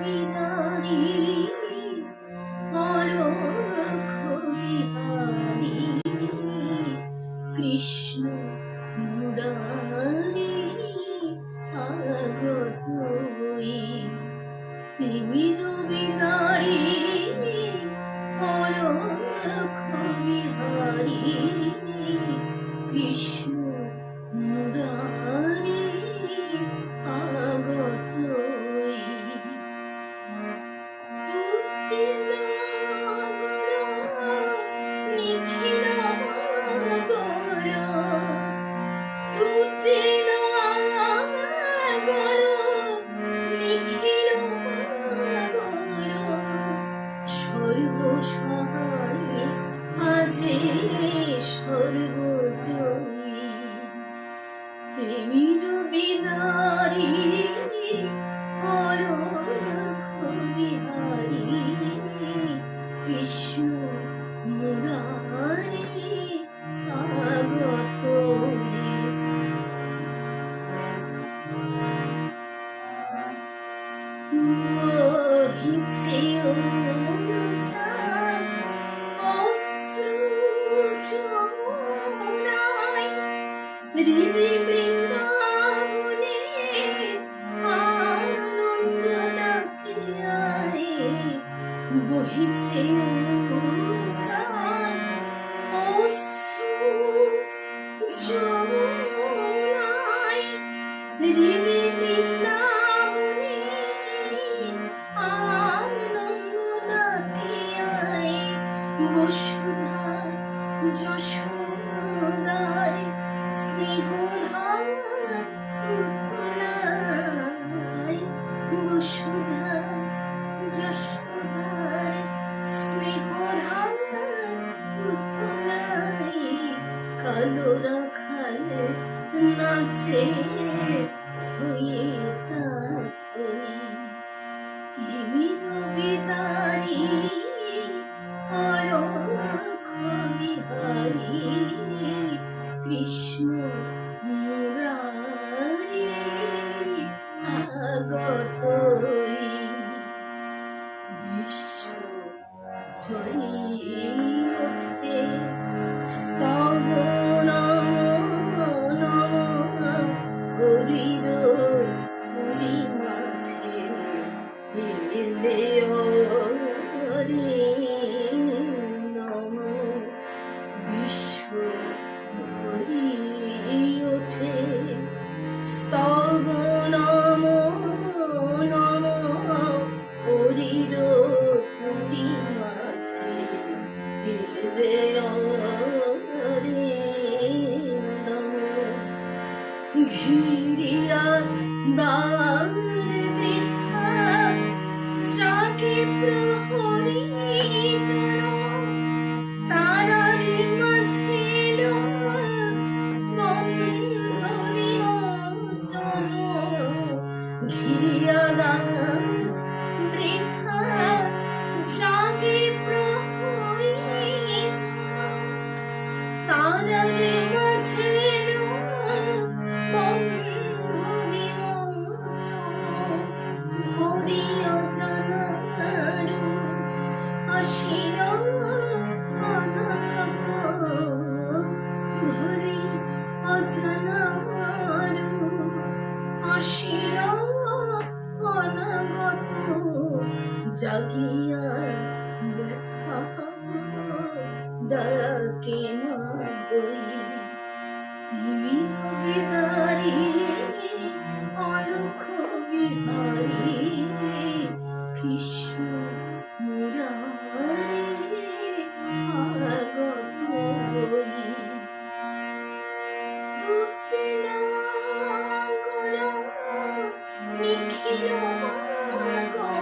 বিদারি বিহারি কৃষ্ণ মুরারি আগতই তিমির বিদারি বিহারি কৃষ্ণ মুরারি। আজি সর্বজয়ী প্রেমীর বিদারি বসুধা যশোদার স্নেহধার উত্তলায় নাচে ধুয়ে তা থই তিমির বিদারি আর বিহারি কৃষ্ণ ঘিরিয়া দ্বার বৃথা যাকে প্রহরী জন তারার মাঝিল বন্ধনী মোচন ঘিরিয়া দ্বার জাগিয়া ব্যথা ডাকে না বই তুমি বিদারি অলখ বিহারি কৃষ্ণ মুরারি আগত হই। তুতিলা গল নিখিল গল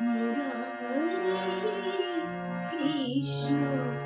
মুরারি কৃষ্ণ